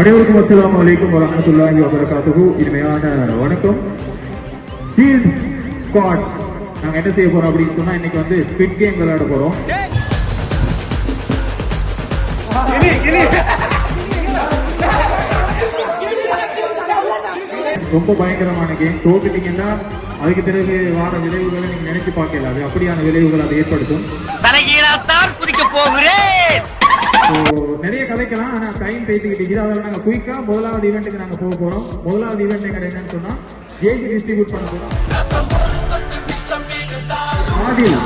அனைவருக்கும் அஸ்ஸலாமு அலைக்கும் வரஹ்மத்துல்லாஹி வபரகாத்துஹு. இனிமையான வணக்கம். ஷீல்ட் ஸ்குவாட் நாங்க என்ன செய்ய போறோம் அப்படின்னு சொன்னா இன்னைக்கு வந்து ஸ்பிட் கேம் விளையாட போறோம். ரொம்ப பயங்கரமான கேம் தோத்துட்டீங்கன்னா அதுக்கு பிறகு வார விளைவுகளை நீங்க நினைச்சு பார்க்கல அது அப்படியான விளைவுகள் அதை ஏற்படுத்தும். தலைகீழாத்தான் குதிக்க போகிறேன். நிறைய கதைக்கலாம் ஆனால் டைம் பேசிக்கிட்டு இருக்குது நாங்கள் நாங்க குயிக்கா முதலாவது ஈவெண்ட்டுக்கு நாங்கள் போக போகிறோம் முதலாவது ஈவெண்ட் எங்க என்னன்னு சொன்னா ஜெயிச்சு டிஸ்ட்ரிபியூட் பண்ண போகிறோம் ஆதில்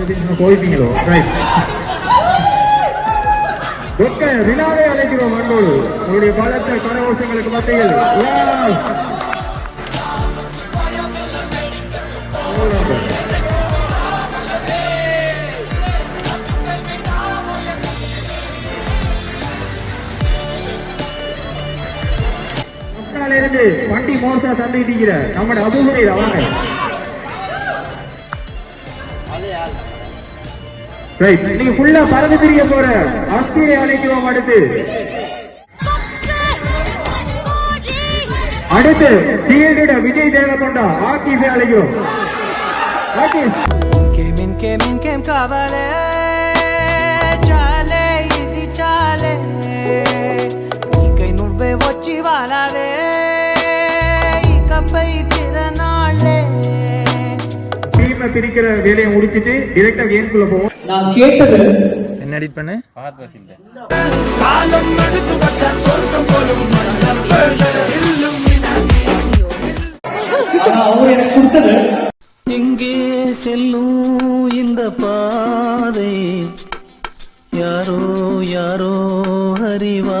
சரி, போயிட்டீங்களோ? ரைட் ஒக்க விழாவை அழைக்கிறோம் அன்போடு உங்களுடைய பலத்த கரகோஷங்களுக்கு மத்தியில். பன்னெண்டு வண்டி மோசா சந்தை தீக்கிற நம்மட அபூரை வாங்க நீங்க ஃபுல்லா பறந்து திரிய போற ஆஸ்திரேலியா அழைக்குவோம் அடுத்து அடுத்து சிஎட விஜய் தேவகொண்டா ஆர்டிஃபை அழைக்கிறோம் ஆர்டிஃபை மின்கே மின்கே மின்கே காவலே டைம்ல பிரிக்கிற வேலையை முடிச்சுட்டு டிரெக்டா கேம்குள்ள போவோம். நான் கேட்டது என்ன எடிட் பண்ணு? பாத் வசிந்த அவர் எனக்கு கொடுத்தது இங்கே செல்லும் இந்த பாதை? யாரோ யாரோ அறிவா?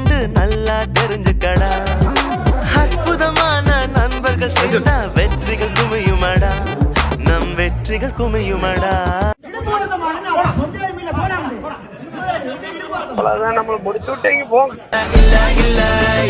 உண்டு நல்லா தெரிஞ்சுக்கடா. அற்புதமான நண்பர்கள் சேர்ந்தா வெற்றிகள் குமியுமடா. நம் வெற்றிகள் குமியுமடா. இல்ல இல்ல இல்ல.